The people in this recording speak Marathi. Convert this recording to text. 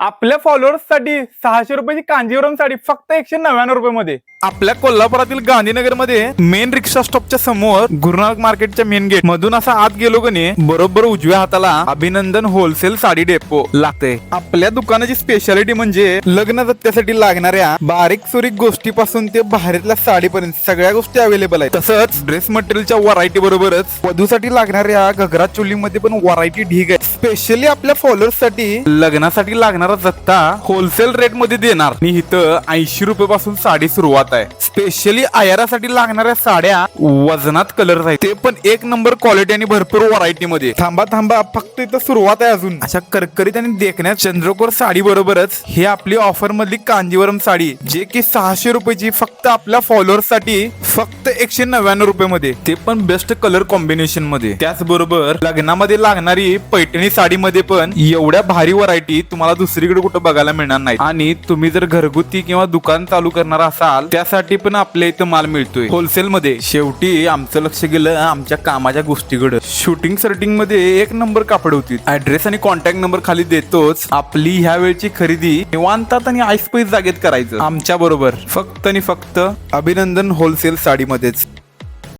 आपल्या फॉलोअर्ससाठी सहाशे रुपयाची कांजीवरम साडी फक्त एकशे नव्याण्णव रुपये मध्ये आपल्या कोल्हापुरातील गांधीनगरमध्ये मेन रिक्षा स्टॉपच्या समोर गुरुनानक मार्केटच्या मेन गेट मधून असा आत गेलो का नाही बरोबर उजव्या हाताला अभिनंदन होलसेल साडी डेपो लागते. आपल्या दुकानाची स्पेशालिटी म्हणजे लग्न जत्त्यासाठी लागणाऱ्या बारीक सुरीक गोष्टीपासून ते बाहेरल्या साडीपर्यंत सगळ्या गोष्टी अवेलेबल आहेत. तसंच ड्रेस मटेरियलच्या व्हरायटी बरोबरच वधूसाठी लागणाऱ्या घगरा चोलीमध्ये पण व्हरायटी ढीग आहे स्पेशली आपल्या फॉलोअर्ससाठी. लग्नासाठी लागणारा जत्ता होलसेल रेटमध्ये देणार. मी इथं ऐंशी रुपये पासून साडी सुरुवात आहे. स्पेशली आयारासाठी लागणाऱ्या साड्या वजनात कलर आहेत. ते पण एक नंबर क्वालिटी आणि भरपूर व्हरायटी मध्ये. थांबा थांबा फक्त इथं सुरुवात आहे अजून. अशा करकरीत आणि देखण्यात चंद्रकोर साडी बरोबरच हे आपली ऑफर मधली कांजीवरम साडी जे की सहाशे रुपयाची फक्त आपल्या फॉलोअर्ससाठी फक्त एकशे नव्याण्णव रुपये मध्ये ते पण बेस्ट कलर कॉम्बिनेशनमध्ये. त्याचबरोबर लग्नामध्ये लागणारी पैठणी साडीमध्ये पण एवढ्या भारी व्हरायटी तुम्हाला दुसरीकडे कुठं बघायला मिळणार नाही आणि तुम्ही जर घरगुती किंवा दुकान चालू करणार असाल त्यासाठी पण आपल्या इथं माल मिळतोय. होलसेल मध्ये शेवटी आमचं लक्ष गेलं आमच्या कामाच्या गोष्टीकडे. शूटिंग सर्टिंगमध्ये एक नंबर कापड होती. ऍड्रेस आणि कॉन्टॅक्ट नंबर खाली देतोच. आपली ह्या वेळची खरेदी निवांतात आणि आईस पैस जागेत करायचं. आमच्या बरोबर. फक्त आणि फक्त अभिनंदन होलसेल साडीमध्येच.